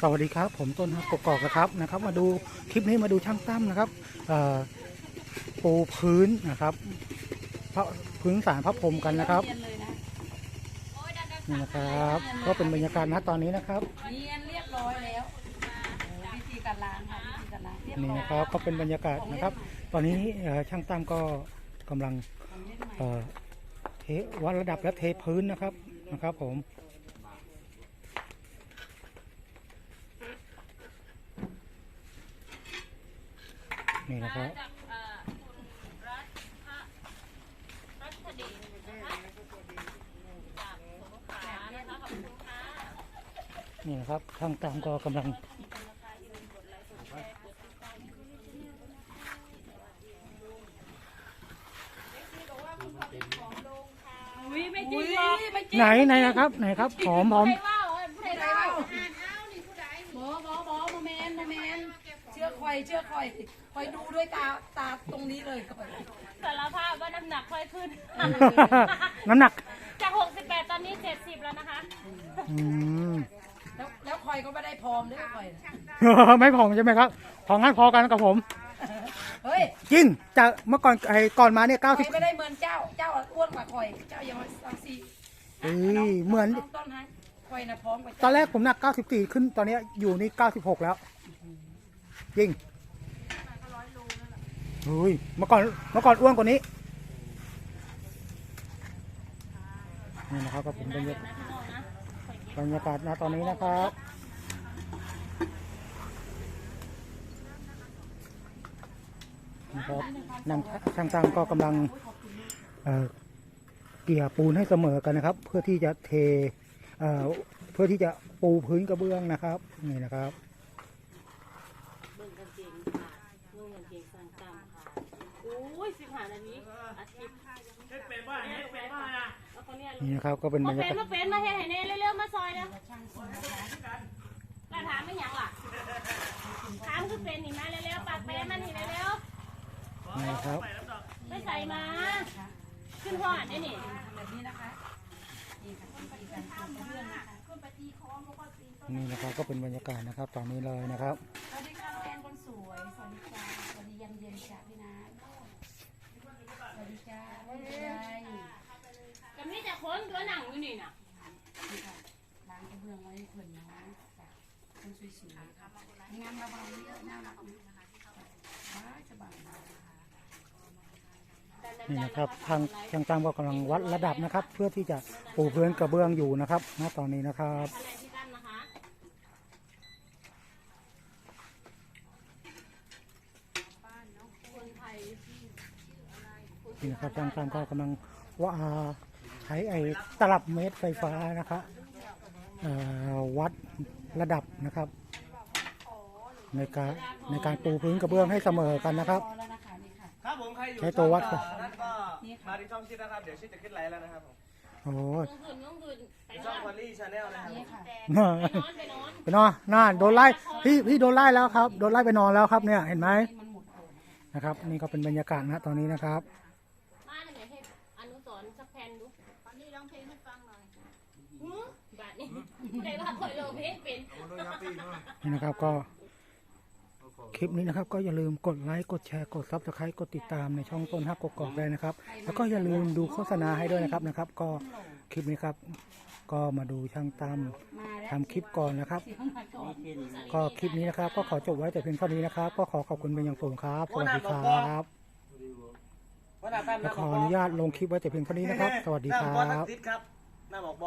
สวัสดีครับ ผมต้นฮักกกอกนะครับนะครับ มาดูคลิปนี้มาดูช่างตั้มนะครับเอ่อปูพื้นนะครับพระพื้นสารพระพรหมกันนะครับเนียนเลยนะนี่นะครับ ก็เป็นบรรยากาศณตอนนี้นะครับเนียนเรียบร้อยแล้วโอ้วิธีการล้างค่ะวิธีการล้างเรียบนี่ร้อยนะครับก็เป็นบรรยากาศนะครับ ตอนนี้เอ่อช่างตั้มก็กำลังของเล่นใหม่เอ่อเทวัดระดับและเทพื้นนะครับนะครับผม นี่นะครับจากเอ่อคุณรัฐพระรัชเดชนะคะจากสงขลานะคะขอบคุณค่ะนี่นะครับช่างตั้มก็กำลังอุ้ยไม่จริงหรอกไม่จริงไหนไหนนะครับไหนครับผอมผอม อคอยเชื่อคอยคอยดูด้วยตาตาตรงนี้เลยคอยสารภาพว่าน้ำหนักค่อยขึ้น น้ำหนักจาก 68 ตอนนี้ 70 แล้วนะคะ อืมแล้วแล้วคอยก็ไม่ได้พร้อมด้วยคอยนะไม่ผอมใช่ไหมครับพองั้นพอกันกับผม เฮ้ยจริงจากเมื่อก่อนไอ้ก่อนมาเนี่ยคเก้าอสิบยไม่ได้เหมือนเจ้าเจ้าอ้วนกว่าคอย เจ้ายังไม่สักสี่เอ้ยเหมือน น้องต้นฮะคอยนะพร้อมกว่าตอเจ้านแรกผมหนักเก้าสิบสี่ขึ้นตอนนี้อยู่นี่เก้าสิบหกแล้ว จริงเฮ้ยเมื่อก่อนเมื่อก่อนอ้วนกว่านี้นี่นะครับก็เป็นบรรยากาศบรรยากาศณตอนนี้นะครับนะครับนางช่างตังก็กำลังเกลี่ยปูนให้เสมอกันนะครับ เพื่อที่จะเทเพื่อที่จะปูพื้นกระเบื้องนะครับนี่นะครับงกางเกงค่ะเบิ่งกางเกงสั่งตามค่ะ อุ้ย15นาทีอาทิตย์เฮ็ดเป็นว่าเฮ็ดเป็นว่านะแล้วคนเนี้ยนี่นะครับก็เป็นบรมารยาเป็นกาศมาเป็นมาเฮ็ดให้แน่เร็วๆมาซอยนะแล้วถามไม่หยังล่ะถามคือเป็นนี่มาเร็วๆปากแป้มันนี่เร็วนี่นะครับๆไม่ใส่มา ขึ้นหอดได้นี่แบบนี้นะคะนี่ค่ะวิธีการทำเรื่องนะคะนี่นะครับก็เป็นบรรยากาศนะครับตอนนี้เลยนะครับ จ้าสวัสดียายจะมีแต่คนตัวหนังอยู่นี่น่ะนี่ค่ะล้างกระเบื้องไว้ให้คนน้องจ้ะคนสวยๆค่ะงามระบายเยอะน่ารักนะคะสบายสบายนี่นะครับทางช่างตั้มก็กำลังวัดระดับนะครับ เพื่อที่จะปูพื้นกระเบื้องอยู่นะครับณตอนนี้นะครับ คะแนนที่ตั้นนะคะ คนไทย นี่นะครับช่างตั้มก็กำลังว่าใช้ไอ้ตลับเมตรไฟฟ้านะครับเอ่อวัดระดับนะครับ ในการในการปูพื้นกระเบื้องให้เสมอกันนะครับพอแล้วนะคะนี่ค่ะครับผมใครอยู่ใช้ตัววัดช่องเอ่อนั่นก็มาที่ช่องชิดนะครับเดี๋ยวชิดจะขึ้นไลฟ์แล้วนะครับผมโอ้ยต้องคืนต้องคืนไปช่นอองนพอลลี่ชาแนลนะครับนี่ค่ะไปนอนไปนอนไปนอนน่าโดนไล่พี่พี่โดนไล่แล้วครับ โดนไล่ไปนอนแล้วครับเนี่ยเห็นไหมมันหมดเลยนะครับ นี่ก็เป็นบรรยากาศนะตอนนี้นะครับ ฟังหน่อยหือแบบนี้ผู้ใดว่าคอยร้องเพลงเป็นนี่นะครับก็คลิปนี้นะครับ ก็อย่าลืมกดไลค์กดแชร์กดซับสไครต์กดติดตามในช่องต้นฮักกกอกได้นะครับ แล้วก็อย่าลืมดูโฆษณาให้ด้วยนะครับนะครับ ก็คลิปนี้ครับ ก็มาดูช่างตั้มมาแล้วทำคลิปก่อนนะครับเสียงมาก่อนก็คลิปนี้นะครับ ก็ขอจบไว้แต่เพียงเท่านี้นะครับ ก็ขอขอบคุณเป็นอย่างสูงครับสวัสดีครับว่าหน้าตั้มและนะขออนุญาตลงคลิปไว้แต่เพียงเท่านี้นะครับ สวัสดีคหน้าบอกบอสรัทับกทิศครับห น้าบอกบอส